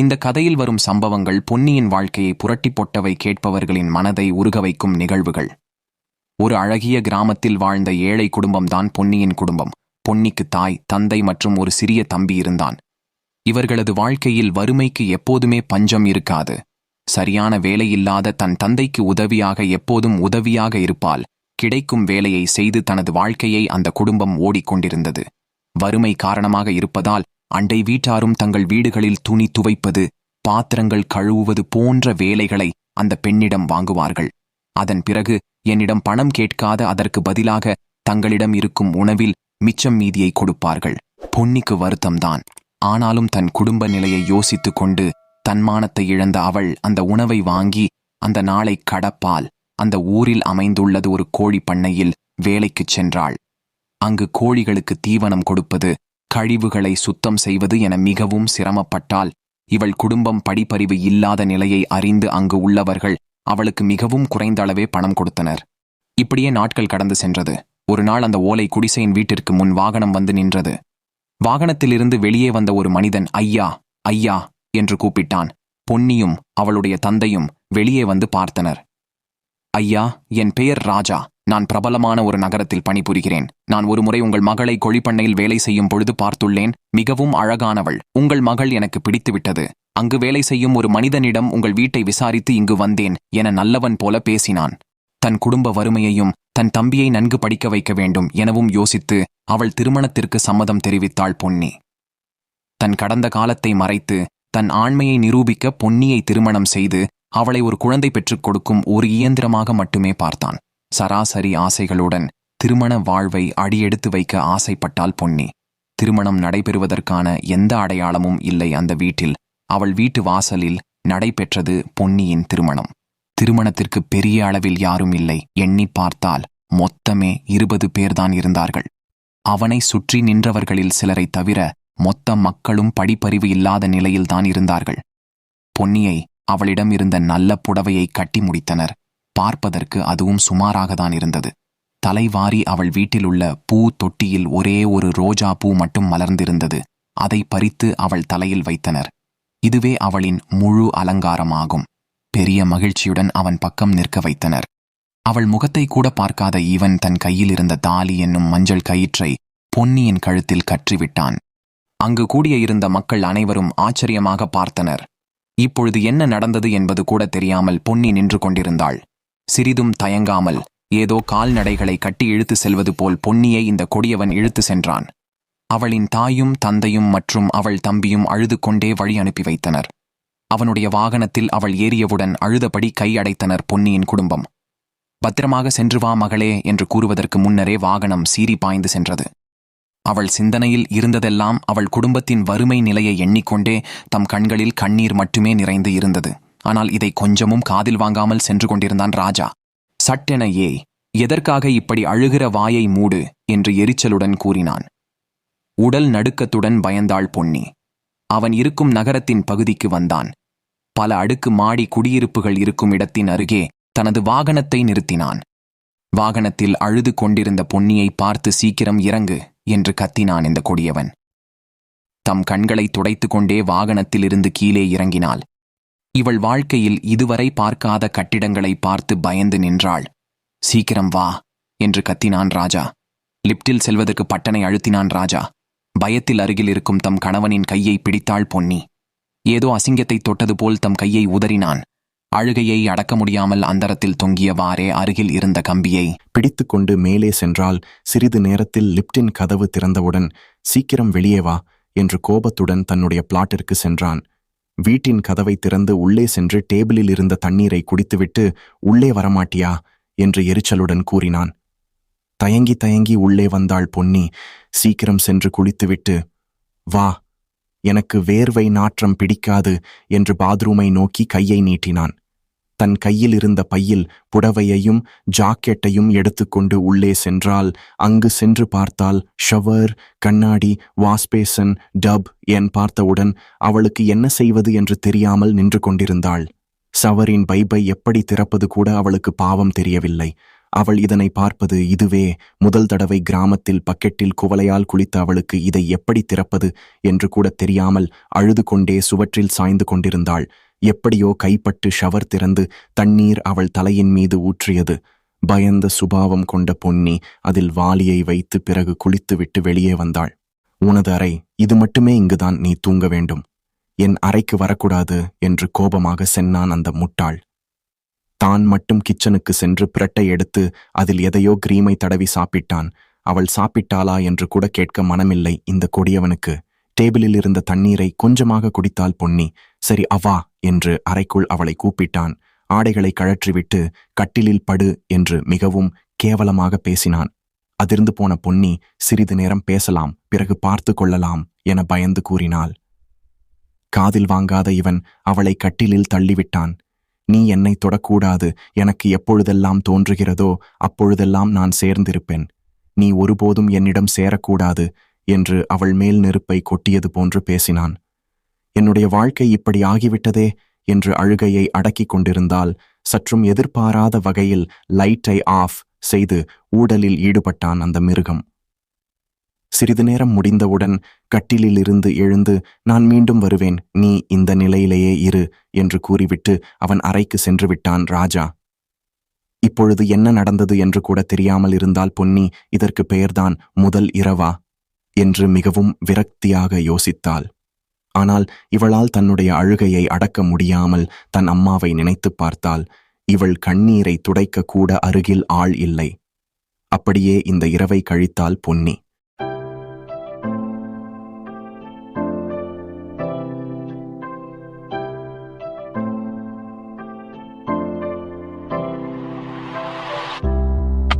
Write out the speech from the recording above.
இந்த கதையில் வரும் சம்பவங்கள் பொன்னியின் வாழ்க்கையை புரட்டி போட்டவை கேட்பவர்களின் மனதை உருக வைக்கும் நிகழ்வுகள். ஒரு அழகிய கிராமத்தில் வாழ்ந்த ஏழை குடும்பம்தான் பொன்னியின் குடும்பம். பொன்னிக்கு தாய் தந்தை மற்றும் ஒரு சிறிய தம்பி இருந்தான். இவர்களது வாழ்க்கையில் வறுமைக்கு எப்போதுமே பஞ்சம் இருக்காது. சரியான வேலையில்லாத தன் தந்தைக்கு உதவியாக எப்போதும் உதவியாக இருப்பால் கிடைக்கும் வேலையை செய்து தனது வாழ்க்கையை அந்த குடும்பம் ஓடிக்கொண்டிருந்தது. வறுமை காரணமாக இருப்பதால் அண்டை வீட்டாரும் தங்கள் வீடுகளில் துணி துவைப்பது பாத்திரங்கள் கழுவுவது போன்ற வேலைகளை அந்த பெண்ணிடம் வாங்குவார்கள். அதன் பிறகு என்னிடம் பணம் கேட்காத அதற்கு பதிலாக தங்களிடம் இருக்கும் உணவில் மிச்சம் மீதியை கொடுப்பார்கள். பொன்னிக்கு வருத்தம்தான். ஆனாலும் தன் குடும்ப நிலையை யோசித்துக் கொண்டு தன்மானத்தை இழந்த அவள் அந்த உணவை வாங்கி அந்த நாளை கடப்பால் அந்த ஊரில் அமைந்துள்ளது ஒரு கோழி பண்ணையில் வேலைக்குச் சென்றாள். அங்கு கோழிகளுக்கு தீவனம் கொடுப்பது கழிவுகளை சுத்தம் செய்வது என மிகவும் சிரமப்பட்டால் இவள் குடும்பம் படிப்பறிவு இல்லாத நிலையை அறிந்து அங்கு உள்ளவர்கள் அவளுக்கு மிகவும் குறைந்த அளவே பணம் கொடுத்தனர். இப்படியே நாட்கள் கடந்து சென்றது. ஒரு நாள் அந்த ஓலை குடிசையின் வீட்டிற்கு முன் வாகனம் வந்து நின்றது. வாகனத்திலிருந்து வெளியே வந்த ஒரு மனிதன் ஐயா ஐயா என்று கூப்பிட்டான். பொன்னியும் அவளுடைய தந்தையும் வெளியே வந்து பார்த்தனர். ஐயா என் பெயர் ராஜா. நான் பிரபலமான ஒரு நகரத்தில் பணிபுரிகிறேன். நான் ஒருமுறை உங்கள் மகளை கொழிப்பண்ணையில் வேலை செய்யும் பொழுது பார்த்துள்ளேன். மிகவும் அழகானவள். உங்கள் மகள் எனக்கு பிடித்துவிட்டது. அங்கு வேலை செய்யும் ஒரு மனிதனிடம் உங்கள் வீட்டை விசாரித்து இங்கு வந்தேன் என நல்லவன் போல பேசினான். தன் குடும்ப வறுமையையும் தன் தம்பியை நன்கு படிக்க வைக்க வேண்டும் எனவும் யோசித்து அவள் திருமணத்திற்கு சம்மதம் தெரிவித்தாள் பொன்னி. தன் கடந்த காலத்தை மறைத்து தன் ஆண்மையை நிரூபிக்க பொன்னியை திருமணம் செய்து அவளை ஒரு குழந்தை பெற்றுக் கொடுக்கும் ஒரு இயந்திரமாக மட்டுமே பார்த்தான். சராசரி ஆசைகளுடன் திருமண வாழ்வை அடியெடுத்து வைக்க ஆசைப்பட்டாள் பொன்னி. திருமணம் நடைபெறுவதற்கான எந்த அடையாளமும் இல்லை அந்த வீட்டில். அவள் வீட்டு வாசலில் நடைபெற்றது பொன்னியின் திருமணம். திருமணத்திற்கு பெரிய அளவில் யாரும் இல்லை. எண்ணி பார்த்தால் மொத்தமே இருபது பேர்தான் இருந்தார்கள். அவனை சுற்றி நின்றவர்களில் சிலரை தவிர மொத்த மக்களும் படிப்பறிவு இல்லாத நிலையில்தான் இருந்தார்கள். பொன்னியை அவளிடம் இருந்த நல்ல புடவையை கட்டி முடித்தனர். பார்ப்பதற்கு அதுவும் சுமாராகத்தான் இருந்தது. தலைவாரி அவள் வீட்டிலுள்ள பூ தொட்டியில் ஒரே ஒரு ரோஜா பூ மட்டும் மலர்ந்திருந்தது. அதை பறித்து அவள் தலையில் வைத்தனர். இதுவே அவளின் முழு அலங்காரமாகும். பெரிய மகிழ்ச்சியுடன் அவன் பக்கம் நிற்க வைத்தனர். அவள் முகத்தை கூட பார்க்காத ஈவன் தன் கையில் இருந்த தாலி என்னும் மஞ்சள் கயிற்றை பொன்னியின் கழுத்தில் கற்றிவிட்டான். அங்கு கூடிய இருந்த மக்கள் அனைவரும் ஆச்சரியமாக பார்த்தனர். இப்பொழுது என்ன நடந்தது என்பது கூட தெரியாமல் பொன்னி நின்று கொண்டிருந்தாள். சிறிதும் தயங்காமல் ஏதோ கால்நடைகளை கட்டி இழுத்து செல்வது போல் பொன்னியை இந்த கொடியவன் இழுத்து சென்றான். அவளின் தாயும் தந்தையும் மற்றும் அவள் தம்பியும் அழுது கொண்டே வழி அனுப்பி வைத்தனர். அவனுடைய வாகனத்தில் அவள் ஏறியவுடன் அழுதபடி கையடைத்தனர் பொன்னியின் குடும்பம். பத்திரமாக சென்று வா மகளே என்று கூறுவதற்கு முன்னரே வாகனம் சீறி பாய்ந்து சென்றது. அவள் சிந்தனையில் இருந்ததெல்லாம் அவள் குடும்பத்தின் வறுமை நிலையை எண்ணிக்கொண்டே தம் கண்களில் கண்ணீர் மட்டுமே நிறைந்து இருந்தது. ஆனால் இதை கொஞ்சமும் காதில் வாங்காமல் சென்று கொண்டிருந்தான் ராஜா. சட்டென ஏ எதற்காக இப்படி அழுகிற வாயை மூடு? என்று எரிச்சலுடன் கூறினான். உடல் நடுக்கத்துடன் பயந்தாள் பொன்னி. அவன் இருக்கும் நகரத்தின் பகுதிக்கு வந்தான். பல அடுக்கு மாடி குடியிருப்புகள் இருக்கும் இடத்தின் அருகே தனது வாகனத்தை நிறுத்தினான். வாகனத்தில் அழுது கொண்டிருந்த பொன்னியை பார்த்து சீக்கிரம் இறங்கு என்று கத்தினான் இந்த கொடியவன். தம் கண்களை துடைத்து கொண்டே வாகனத்திலிருந்து கீழே இறங்கினாள். இவள் வாழ்க்கையில் இதுவரை பார்க்காத கட்டிடங்களை பார்த்து பயந்து நின்றாள். சீக்கிரம் வா என்று கத்தினான் ராஜா. லிப்டில் செல்வதற்கு பட்டனை அழுத்தினான் ராஜா. பயத்தில் அருகில் இருக்கும் தம் கணவனின் கையை பிடித்தாள் பொன்னி. ஏதோ அசிங்கத்தை தொட்டது போல் தம் கையை உதறினான். அழுகையை அடக்க முடியாமல் அந்தரத்தில் தொங்கியவாறே அருகில் இருந்த கம்பியை பிடித்துக்கொண்டு மேலே சென்றால் சிறிது நேரத்தில் லிப்டின் கதவு திறந்தவுடன் சீக்கிரம் வெளியே வா என்று கோபத்துடன் தன்னுடைய பிளாட்டிற்கு சென்றான். வீட்டின் கதவை திறந்து உள்ளே சென்று டேபிளில் இருந்த தண்ணீரை குடித்துவிட்டு உள்ளே வரமாட்டியா? என்று எரிச்சலுடன் கூறினான். தயங்கி தயங்கி உள்ளே வந்தாள் பொன்னி. சீக்கிரம் சென்று குளித்துவிட்டு வா எனக்கு வேர்வை நாற்றம் பிடிக்காது என்று பாத்ரூமை நோக்கி கையை நீட்டினான். தன் கையில் இருந்த பையில் புடவையையும் ஜாக்கெட்டையும் எடுத்துக்கொண்டு உள்ளே சென்றால் அங்கு சென்று பார்த்தால் ஷவர் கண்ணாடி வாஸ்பேசன் டப் என் பார்த்தவுடன் அவளுக்கு என்ன செய்வது என்று தெரியாமல் நின்று கொண்டிருந்தாள். சவரின் பைபை எப்படி திறப்பது கூட அவளுக்கு பாவம் தெரியவில்லை. அவள் இதனை பார்ப்பது இதுவே. முதல் தடவை கிராமத்தில் பக்கெட்டில் குவலையால் குளித்த அவளுக்கு இதை எப்படி திறப்பது என்று கூட தெரியாமல் அழுது கொண்டே சுவற்றில் சாய்ந்து கொண்டிருந்தாள். எப்படியோ கைப்பட்டு ஷவர் திறந்து தண்ணீர் அவள் தலையின் மீது ஊற்றியது. பயந்த சுபாவம் கொண்ட பொன்னி அதில் வாளியை வைத்து பிறகு குளித்துவிட்டு வெளியே வந்தாள். உனது அறை இது மட்டுமே இங்குதான். நீ தூங்க வேண்டும். என் அறைக்கு வரக்கூடாது என்று கோபமாக சென்னான் அந்த முட்டாள். தான் மட்டும் கிச்சனுக்கு சென்று பிரட்டை எடுத்து அதில் எதையோ கிரீமை தடவி சாப்பிட்டான். அவள் சாப்பிட்டாளா? என்று கூட கேட்க மனமில்லை இந்த கொடியவனுக்கு. டேபிளில் இருந்த தண்ணீரை கொஞ்சமாக குடித்தாள் பொன்னி. சரி அவா என்று அறைக்குள் அவளை கூப்பிட்டான். ஆடைகளை கழற்றிவிட்டு கட்டிலில் படு என்று மிகவும் கேவலமாக பேசினான். அதிர்ந்து போன பொன்னி சிறிது நேரம் பேசலாம் பிறகு பார்த்து கொள்ளலாம் என பயந்து கூறினாள். காதில் வாங்காத இவன் அவளை கட்டிலில் தள்ளிவிட்டான். நீ என்னை தொடக்கூடாது. எனக்கு எப்பொழுதெல்லாம் தோன்றுகிறதோ அப்பொழுதெல்லாம் நான் சேர்ந்திருப்பேன். நீ ஒருபோதும் என்னிடம் சேரக்கூடாது என்று அவள் மேல் நெருப்பை கொட்டியது போன்று பேசினான். என்னுடைய வாழ்க்கை இப்படி ஆகிவிட்டதே என்று அழுகையை அடக்கிக் கொண்டிருந்தால் சற்றும் எதிர்பாராத வகையில் லைட்டை ஆஃப் செய்து ஊடலில் ஈடுபட்டான் அந்த மிருகம். சிறிது நேரம் முடிந்தவுடன் கட்டிலிலிருந்து எழுந்து நான் மீண்டும் வருவேன் நீ இந்த நிலையிலேயே இரு என்று கூறிவிட்டு அவன் அறைக்கு சென்று விட்டான் ராஜா. இப்பொழுது என்ன நடந்தது என்று கூட தெரியாமல் இருந்தால் பொன்னி இதற்கு பெயர்தான் முதல் இரவா என்று மிகவும் விரக்தியாக யோசித்தாள். ஆனால் இவளால் தன்னுடைய அழுகையை அடக்க முடியாமல் தன் அம்மாவை நினைத்துப் பார்த்தாள். இவள் கண்ணீரை துடைக்க கூட அருகில் ஆள் இல்லை. அப்படியே இந்த இரவை கழித்தாள் பொன்னி.